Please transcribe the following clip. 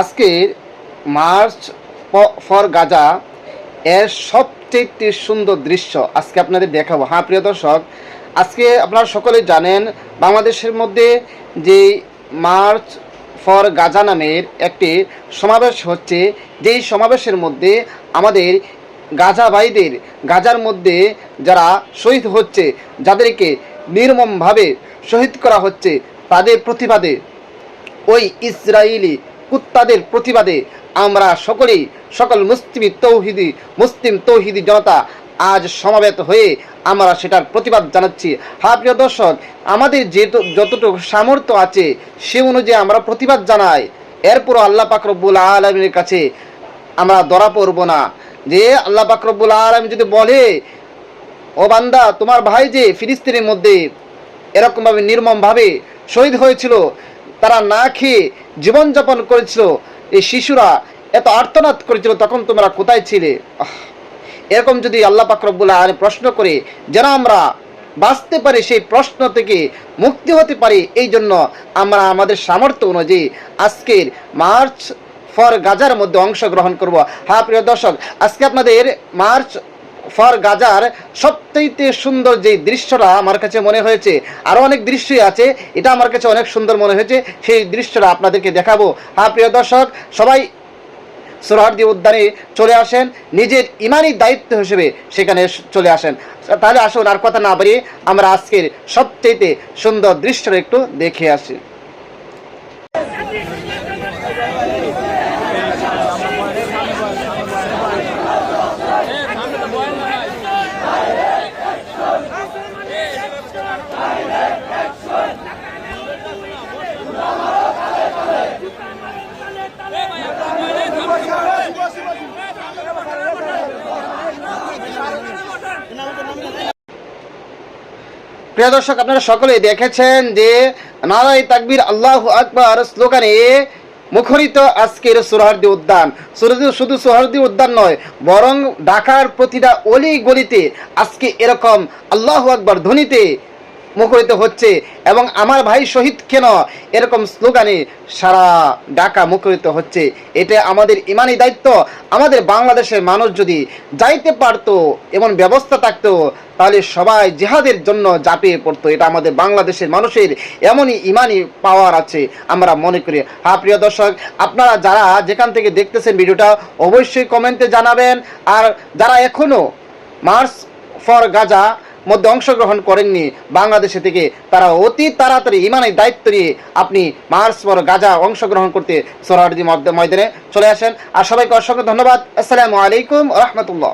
আজকে March for Gaza এর সবচেয়ে সুন্দর দৃশ্য আজকে আপনাদের দেখাবো। হ্যাঁ প্রিয় দর্শক, আজকে আপনারা সকলে জানেন বাংলাদেশের মধ্যে যে মার্চ ফর গাজা নামের একটি সমাবেশ হচ্ছে। যেই সমাবেশের মধ্যে আমাদের গাজা ভাইদের গাজার মধ্যে যারা শহীদ হচ্ছে, যাদেরকে নির্মমভাবে শহীদ করা হচ্ছে, তাদের প্রতিবাদে ওই ইসরায়েলি কুত্তাদের প্রতিবাদে আমরা সকলেই, সকল মুসলিম তৌহিদি মুসলিম তৌহিদি জনতা আজ সমাবেত হয়ে আমরা সেটার প্রতিবাদ জানাচ্ছি। হ্যাঁ প্রিয় দর্শক, আমাদের যে যতটুকু সামর্থ্য আছে, সে অনুযায়ী আমরা প্রতিবাদ জানাই। এরপরও আল্লাহ পাকরব্বুল আলমীর কাছে আমরা ধরা পড়ব না। যে আল্লাহ পাকরব্বুল আলম যদি বলে, ও বান্দা, তোমার ভাই যে ফিলিস্তিনের মধ্যে এরকমভাবে নির্মমভাবে শহীদ হয়েছিল তারা না খেয়ে জীবনযাপন করেছিল। এই শিশুরা এত আর্তনাদ করেছিল, তখন তোমরা কোথায় ছিলে? এরকম যদি আল্লাহ পাকরবুল্লাহ আলী প্রশ্ন করে, যেন আমরা বাঁচতে পারি সেই প্রশ্ন থেকে মুক্তি হতে পারি, এই জন্য আমরা আমাদের সামর্থ্য অনুযায়ী আজকের মার্চ ফর গাজার মধ্যে অংশগ্রহণ করব। হ্যাঁ প্রিয় দর্শক, আজকে আপনাদের মার্চ ফর গাজার সবচেয়ে সুন্দর যে দৃশ্যটা আমার কাছে মনে হয়েছে আরও অনেক দৃশ্যই আছে, এটা আমার কাছে অনেক সুন্দর মনে হয়েছে, সেই দৃশ্যটা আপনাদেরকে দেখাবো। হ্যাঁ প্রিয় দর্শক, সবাই সোহরার্দি উদ্যানে চলে আসেন, নিজের ইমানি দায়িত্ব হিসেবে সেখানে চলে আসেন। তাহলে আসুন আর কথা না বাড়িয়ে আমরা আজকের সবচেয়ে সুন্দর দৃশ্যটা একটু দেখে আসি। প্রিয় দর্শক, আপনারা সকলেই দেখেছেন যে নারায় তাকবির আল্লাহ আকবর স্লোগানে মুখরিত আজকের সোহার্দি উদ্যান। শুধু সোহার্দি উদ্যান নয়, বরং ঢাকার প্রতিটা অলি গলিতে আজকে এরকম আল্লাহ আকবর ধ্বনিতে মুখরিত হচ্ছে এবং আমার ভাই শহীদ কেন? এরকম স্লোগানে সারা ঢাকা মুখরিত হচ্ছে। এটা আমাদের ইমানি দায়িত্ব। আমাদের বাংলাদেশের মানুষ যদি যাইতে পারতো, এমন ব্যবস্থা থাকতো, তাহলে সবাই জিহাদের জন্য ঝাঁপিয়ে পড়তো। এটা আমাদের বাংলাদেশের মানুষের এমনই ইমানি পাওয়ার আছে, আমরা মনে করি। হ্যাঁ প্রিয় দর্শক, আপনারা যারা যেখান থেকে দেখতেছেন ভিডিওটা, অবশ্যই কমেন্টে জানাবেন। আর যারা এখনও মার্চ ফর গাজা মধ্যে অংশগ্রহণ করেননি বাংলাদেশে থেকে। তারা অতি তাড়াতাড়ি ইমানের দায়িত্ব নিয়ে আপনি মার্চ পর গাজা অংশগ্রহণ করতে সোহরাওয়ার্দি ময়দানে চলে আসেন। আর সবাইকে অসংখ্য ধন্যবাদ। আসসালামু আলাইকুম রহমতুল্লাহ।